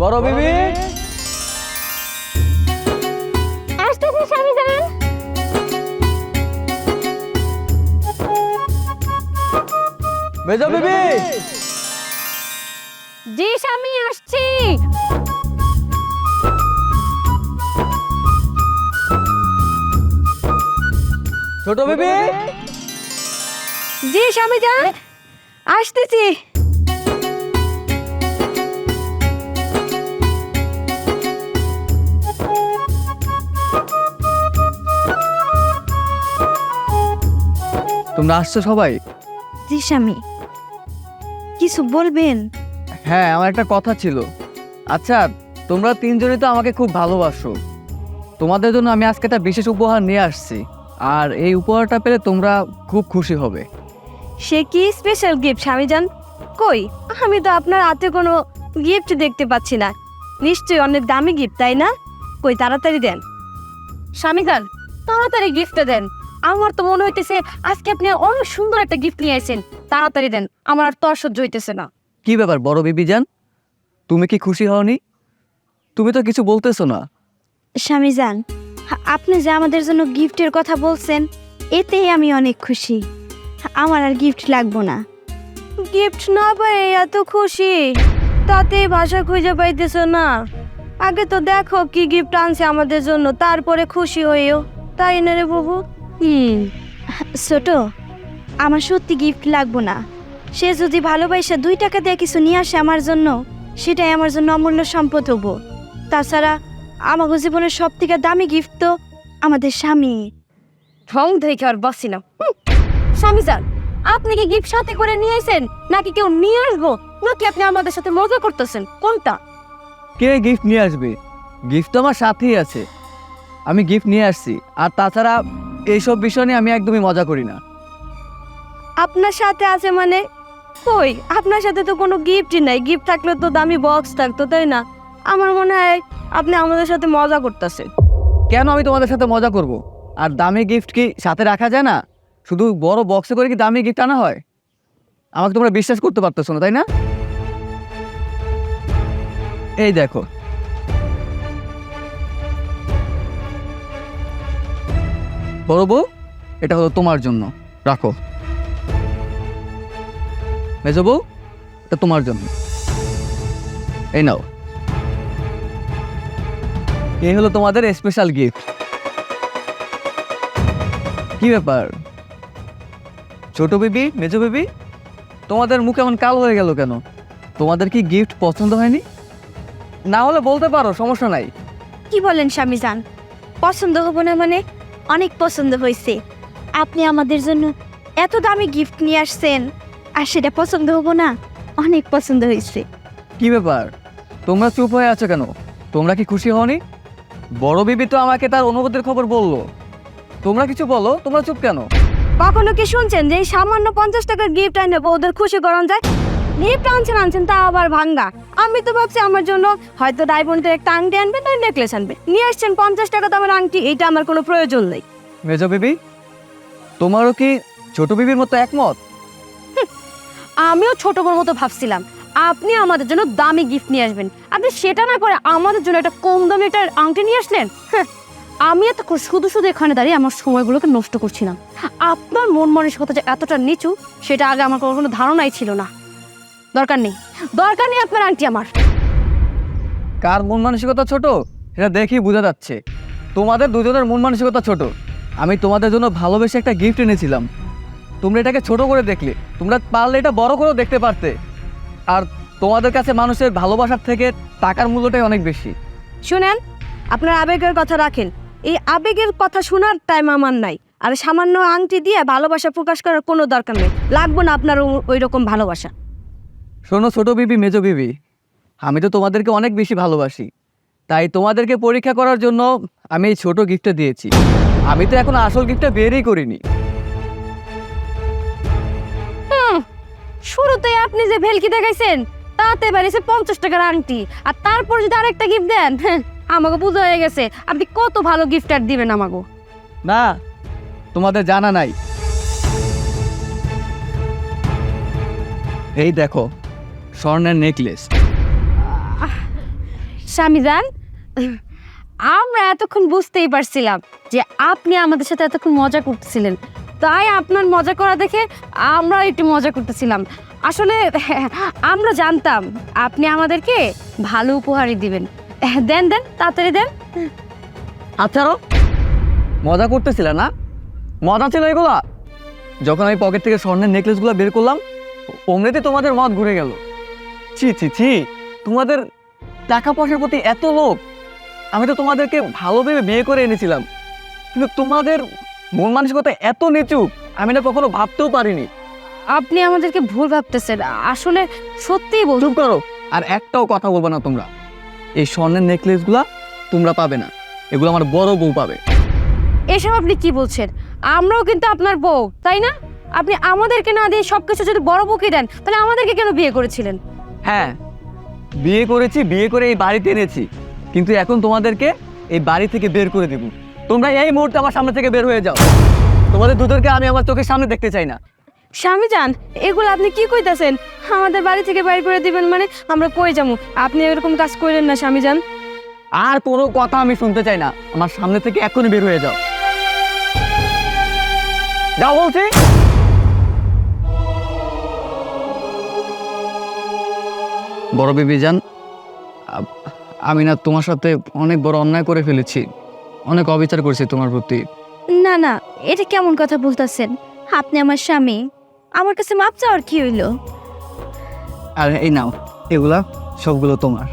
বড় বিবি। আসতেছে স্বামী যান মেজ বিবি। জি স্বামী আসছি। ছোট বিবি। জি স্বামী যান আসতেছি। তোমরা আসছো সবাই? জি স্বামী কিছু বলবেন? হ্যাঁ আমার একটা কথা ছিল। আচ্ছা তোমরা তিনজনই তো আমাকে খুব ভালোবাসো। তোমাদের জন্য আমি আজকে একটা বিশেষ উপহার নিয়ে আসছি। আর এই উপহারটা পেলে তোমরা খুব খুশি হবে। সে কি স্পেশাল গিফট স্বামী যান কই? আমি তো আপনার হাতে কোনো গিফট দেখতে পাচ্ছি না। নিশ্চয়ই অনেক দামি গিফট তাই না? কই তাড়াতাড়ি দেন। স্বামী যান তাড়াতাড়ি গিফটটা দেন। আমার তো মনে হইতেছে আজকে আপনি অনেক সুন্দর একটা গিফট নিয়ে আসেন তাড়াতাড়ি দেন আমার আর তো আর সহ্য হইতেছে না। কি ব্যাপার বড় বিবি যান তুমি কি খুশি হওনি? তুমি তো কিছু বলতেছো না। স্বামী যান আপনি যে আমাদের জন্য গিফটের কথা বলছেন এতেই আমি অনেক খুশি। আমার আর গিফট লাগবো না। গিফট না পাই এত খুশি? তাতে ভাষা খুঁজে পাইতেছো না। আগে তো দেখো কি গিফট আনছে আমাদের জন্য তারপরে খুশি হইও। তাই না রে বাবু? হুম ছোট আমার সত্যি গিফট লাগবো না। সে যদি ভালোবাসে দুই টাকা দিয়ে কিছু নিয়ে আসে আমার জন্য সেটাই আমার জন্য অমূল্য সম্পদ হব। তাছাড়া আমাকে জীবনের সব থেকে দামি গিফট তো আমাদের স্বামী। ঢং দেখে আর বাসি না। হুম, স্বামী যান আপনি কি গিফট সাথে করে নিয়ে আসেন নাকি কেউ নিয়ে আসব? নাকি আপনি আমাদের সাথে মজা করতেছেন? কোনটা? কে গিফট নিয়ে আসবে? গিফট তো আমার সাথেই আছে। আমি গিফট নিয়ে আসছি আর তাছাড়া এইসব বিষয় নিয়ে আমি একদমই মজা করি না। আপনার সাথে আছে মানে? কই? আপনার সাথে তো কোনো গিফটই নাই। গিফট থাকলে তো দামি বক্স থাকতো তাই না? আমার মনে হয় আপনি আমাদের সাথে মজা করতেছেন। কেন আমি তোমাদের সাথে মজা করব? আর দামি গিফট কি সাথে রাখা যায় না? শুধু বড় বক্সে করে কি দামি গিফট আনা হয়? আমাকে তোমরা বিশ্বাস করতে পারতেছো না তাই না? এই দেখো বড় বউ, এটা হলো তোমার জন্য। রাখো। মেজো বউ, এটা তোমার জন্য। এই নাও। এই হলো তোমাদের স্পেশাল গিফট কি ব্যাপার? ছোট বেবি, মেজো বেবি, তোমাদের মুখ এমন কালো হয়ে গেল কেন? তোমাদের কি গিফট পছন্দ হয়নি? না হলে বলতে পারো, সমস্যা নাই। কি বলেন স্বামী যান পছন্দ হব না মানে অনেক পছন্দ হয়েছে। আপনি আমাদের জন্য এত দামি গিফট নিয়ে আসছেন আর সেটা পছন্দ হব না অনেক পছন্দ হয়েছে। কি ব্যাপার? তোমরা চুপ হয়ে আছো কেন? তোমরা কি খুশি হওনি? বড় বিবি তো আমাকে তার অনুভূতির খবর বলল। তোমরা কিছু বলো তোমরা চুপ কেন? কখনো কি শুনছেন যে এই সামান্য পঞ্চাশ টাকার গিফট আনলে ওদের খুশি করান যায়? গিফট আনছেন আনছেন তা আবার ভাঙ্গা। আমি তো ভাবছি আমার জন্য হয়তো ডায়মন্ডের একটা আংটি আনবে না নেকলেস আনবে নিয়ে আসছেন পঞ্চাশ টাকা দামের আংটি এটা আমার কোনো প্রয়োজন নেই। মেজো বিবি তোমারও কি ছোট বিবির মতো একমত? আমিও ছোট বড় মতো ভাবছিলাম। আপনি আমাদের জন্য দামি গিফট নিয়ে আসবেন। আপনি সেটা না করে আমাদের জন্য একটা কম দামি একটা আংটি নিয়ে আসলেন? আমি এত শুধু শুধু এখানে দাঁড়িয়ে আমার সময়গুলোকে নষ্ট করছিলাম। আপনার মন মানসিকতা যে এতটা নিচু সেটা আগে আমার কোনো ধারণাই ছিল না। দরকার নেই। দরকার নেই আপনার আংটি আমার। কার মন মানসিকতা ছোট? সেটা দেখেই বোঝা যাচ্ছে। তোমাদের দুজনের মন মানসিকতা ছোট। আমি তোমাদের জন্য ভালোবেসে একটা গিফট এনেছিলাম। তোমরা এটাকে ছোট করে দেখলে। তোমরা পারলে এটা বড় করেও দেখতে পারতে। আর তোমাদের কাছে মানুষের ভালোবাসার থেকে টাকার মূল্যটাই অনেক বেশি। শুনেন আপনার আবেগের কথা রাখেন। এই আবেগের কথা শোনার টাইম আমার নাই। আর সামান্য আংটি দিয়ে ভালোবাসা প্রকাশ করার কোনো দরকার নেই। লাগবো না আপনার ওই রকম ভালোবাসা। শোনো ছোটো বিবি মেজো বিবি আমি তো তোমাদেরকে অনেক বেশি ভালোবাসি। তাই তোমাদেরকে পরীক্ষা করার জন্য আমি এই ছোট গিফটটা দিয়েছি। আমি তো এখন আসল গিফটটা বেরই করিনি। শুরুতেই আপনি যে ভেলকি দেখাইছেন তাতে বাড়িছে পঞ্চাশ টাকার আংটি আর তারপর যদি আরেকটা গিফট দেন আমাকে বুঝা হয়ে গেছে আপনি কত ভালো গিফট আর দিবেন আমাকে না তোমাদের জানা নাই। এই দেখো স্বর্ণের নেকলেস স্বামী যান আমরা এতক্ষণ বুঝতেই পারছিলাম যে আপনি আমাদের সাথে এতক্ষণ মজা করতেছিলেন। তাই আপনার মজা করা দেখে আমরা একটু মজা করতেছিলাম। আসলে আমরা জানতাম আপনি আমাদেরকে ভালো উপহারই দিবেন। দেন দেন তাড়াতাড়ি দেন। আচ্ছা মজা করতেছিল না? মজা ছিল এগুলা? যখন আমি পকেট থেকে স্বর্ণের নেকলেসগুলো বের করলাম অমনিতে তোমাদের মত ঘুরে গেল। ছি ছি ছি। তোমাদের টাকা পয়সার প্রতি এত লোভ। আমি তো তোমাদেরকে ভালো ভেবে বিয়ে করে এনেছিলাম। কিন্তু তোমাদের মন মানসিকতা এত নিচু আমি না কখনো ভাবতেও পারিনি। আপনি আমাদেরকে ভুল ভাবতেছেন। আসলে সত্যিই বল চুপ করো আর একটাও কথা বলব না তোমরা। এই স্বর্ণের নেকলেসগুলা তোমরা পাবে না। এগুলো আমার বড় বউ পাবে। এসব আপনি কি বলছেন? আমরাও কিন্তু আপনার বউ তাই না? আপনি আমাদেরকে না দিয়ে সব কিছু যদি বড় বউকে দেন তাহলে আমাদেরকে কেন বিয়ে করেছিলেন? হ্যাঁ বিয়ে করেছি বিয়ে করে এই বাড়িতে এনেছি। কিন্তু এখন তোমাদেরকে এই বাড়ি থেকে বের করে দেব। তোমরা এই মুহূর্তে আমার সামনে থেকে বের হয়ে যাও। তোমাদের দুজনকে আমি আমার চোখের সামনে দেখতে চাই না। স্বামী যান এগুলো আপনি কি কইতাছেন? আমাদের বাড়ি থেকে বাইর করে দিবেন মানে আমরা কই যাব? আপনি এরকম কাজ করেন না স্বামী যান আর কোনো কথা আমি শুনতে চাই না। আমার সামনে থেকে এখনই বের হয়ে যাও। যাও বলছি। বড় বেবি যান। আমি না তোমার সাথে অনেক বড় অন্যায় করে ফেলেছি। অনেক অবিচার করেছি তোমার প্রতি। না না এটা কেমন কথা বলতেছেন? আপনি আমার স্বামী। আমার কাছে মাপ চাওয়ার কি হইল? আর এই নাও এগুলা সবগুলো তোমার।